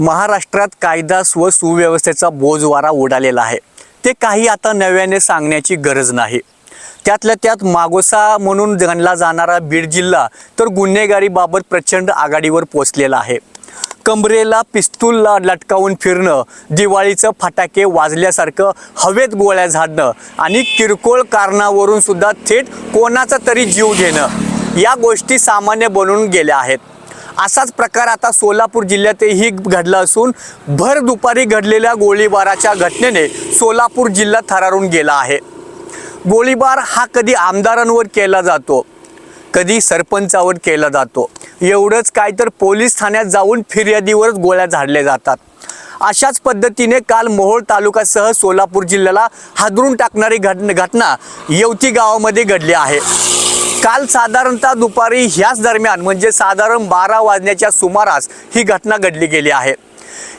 महाराष्ट्रात कायदा व सुव्यवस्थेचा बोजवारा उडालेला आहे. ते काही आता नव्याने सांगण्याची गरज नाही. त्यातल्या त्यात मागोसा म्हणून गणला जाणारा बीड जिल्हा तर गुन्हेगारीबाबत प्रचंड आघाडीवर पोचलेला आहे. कमरेला पिस्तूलला लटकावून फिरणं दिवाळीचं फटाके वाजल्यासारखं हवेत गोळ्या झाडणं आणि किरकोळ कारणावरून सुद्धा थेट कोणाचा तरी जीव घेणं या गोष्टी सामान्य बनून गेल्या आहेत. असाच प्रकार आता सोलापूर जिल्ह्यातही घडला असून भर दुपारी घडलेल्या गोळीबाराच्या घटनेने सोलापूर जिल्हा थरारून गेला आहे. गोळीबार हा कधी आमदारांवर केला जातो कधी सरपंचावर केला जातो एवढंच काय तर पोलीस ठाण्यात जाऊन फिर्यादीवरच गोळ्या झाडल्या जातात. अशाच पद्धतीने काल मोहोळ तालुक्यासह सोलापूर जिल्ह्याला हादरून टाकणारी घटना घटना येवती गावामध्ये घडली आहे. काल साधारणतः दुपारी ह्याच दरम्यान म्हणजे साधारण बारा वाजण्याच्या सुमारास ही घटना घडली गेली आहे.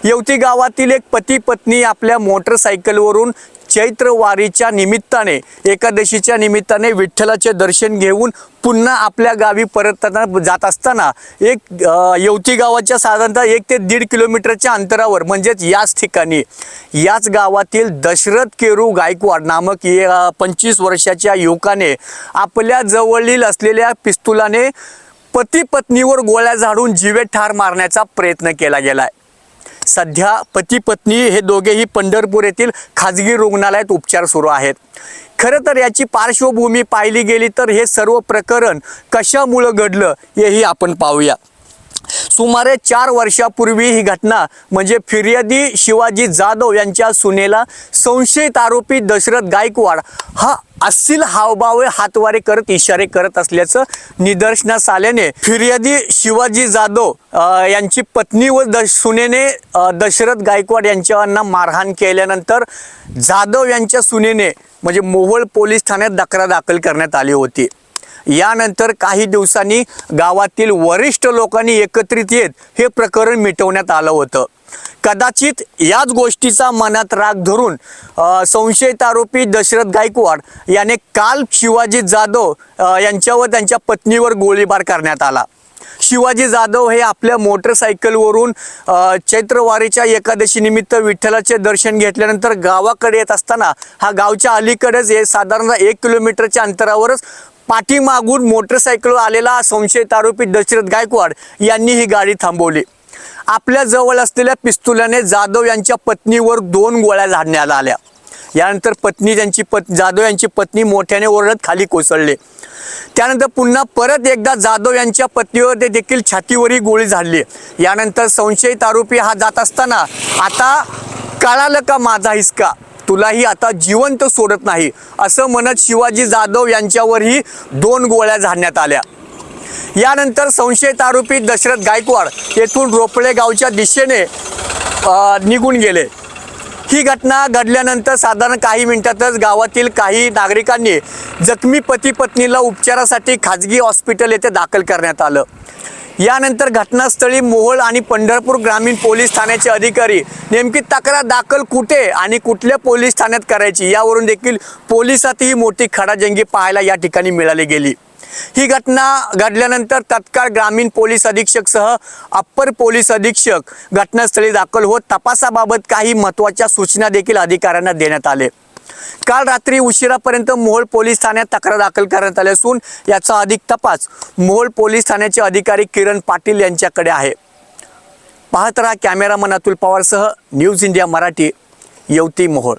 येवती गावातील एक पती पत्नी आपल्या मोटरसायकलवरून चैत्र वारीच्या निमित्ताने एकादशीच्या निमित्ताने विठ्ठलाचे दर्शन घेऊन पुन्हा आपल्या गावी परतताना जात असताना एक येवती गावाच्या साधारणतः एक ते दीड किलोमीटरच्या अंतरावर म्हणजेच याच ठिकाणी याच गावातील दशरथ केरू गायकवाड नामक ये पंचवीस वर्षाच्या युवकाने आपल्या जवळील असलेल्या पिस्तुलाने पती पत्नीवर गोळ्या झाडून जीवे ठार मारण्याचा प्रयत्न केला गेला आहे सध्या पती पत्नी हे दोघेही पंढरपूर येथील खाजगी रुग्णालयात उपचार सुरू आहेत. खरं तर याची पार्श्वभूमी पाहिली गेली तर हे सर्व प्रकरण कशामुळं घडलं हेही आपण पाहूया. सुमारे चार वर्षापूर्वी ही घटना म्हणजे फिर्यादी शिवाजी जाधव यांच्या सुनेला संशयित आरोपी दशरथ गायकवाड हा अस्सील हावभावे हातवारे करत इशारे करत असल्याचं निदर्शनास आल्याने फिर्यादी शिवाजी जाधव यांची पत्नी व दश सुनेने दशरथ गायकवाड यांच्यावरना मारहाण केल्यानंतर जाधव यांच्या सुनेने म्हणजे मोहोळ पोलीस ठाण्यात तक्रार दाखल करण्यात आली होती. यानंतर काही दिवसांनी गावातील वरिष्ठ लोकांनी एकत्रित येत हे प्रकरण मिटवण्यात आलं होतं. कदाचित याच गोष्टीचा मनात राग धरून संशयित आरोपी दशरथ गायकवाड याने काल शिवाजी जाधव यांच्यावर त्यांच्या पत्नीवर गोळीबार करण्यात आला. शिवाजी जाधव हे आपल्या मोटरसायकलवरून चैत्रवारीच्या एकादशीनिमित्त विठ्ठलाचे दर्शन घेतल्यानंतर गावाकडे येत असताना हा गावच्या अलीकडेच हे साधारणतः एक किलोमीटरच्या अंतरावरच पाठीमागून मोटरसायकलवर आलेला संशयित आरोपी दशरथ गायकवाड यांनी ही गाडी थांबवली. आपल्या जवळ असलेल्या पिस्तुलाने जाधव यांच्या पत्नीवर दोन गोळ्या झाडण्यात आल्या. यानंतर पत्नी त्यांची पत जाधव यांची पत्नी मोठ्याने ओरडत खाली कोसळले. त्यानंतर पुन्हा परत एकदा जाधव यांच्या पत्नीवर ते देखील छातीवरही गोळी झाडली. यानंतर संशयित आरोपी हा जात असताना आता कळालं का माझा हिसका? तुलाही आता जिवंत सोडत नाही. असं म्हणत शिवाजी जाधव यांच्यावरही दोन गोळ्या झाडण्यात आल्या. यानंतर संशयित आरोपी दशरथ गायकवाड येथून रोपळे गावच्या दिशेने निघून गेले. ही घटना घडल्यानंतर साधारण काही मिनिटातच गावातील काही नागरिकांनी जखमी पती पत्नीला उपचारासाठी खाजगी हॉस्पिटल येथे दाखल करण्यात आलं. यानंतर घटनास्थळी मोहोळ आणि पंढरपूर ग्रामीण पोलीस ठाण्याचे अधिकारी नेमकी तक्रार दाखल कुठे आणि कुठल्या पोलीस ठाण्यात करायची यावरून देखील पोलिसातही मोठी खडाजंगी पाहायला या ठिकाणी मिळाली गेली. ही घटना घडल्यानंतर तत्काळ ग्रामीण पोलीस अधीक्षकसह अप्पर पोलीस अधीक्षक घटनास्थळी दाखल होत तपासाबाबत काही महत्त्वाच्या सूचना देखील अधिकाऱ्यांना देण्यात आले. काल रात्री उशिरापर्यंत मोहोळ पोलीस ठाण्यात तक्रार दाखल करण्यात आली असून याचा अधिक तपास मोहोळ पोलीस ठाण्याचे अधिकारी किरण पाटील यांच्याकडे आहे. पाहत राहा कॅमेरामन अतुल पवारसह न्यूज इंडिया मराठी येवती मोहोळ.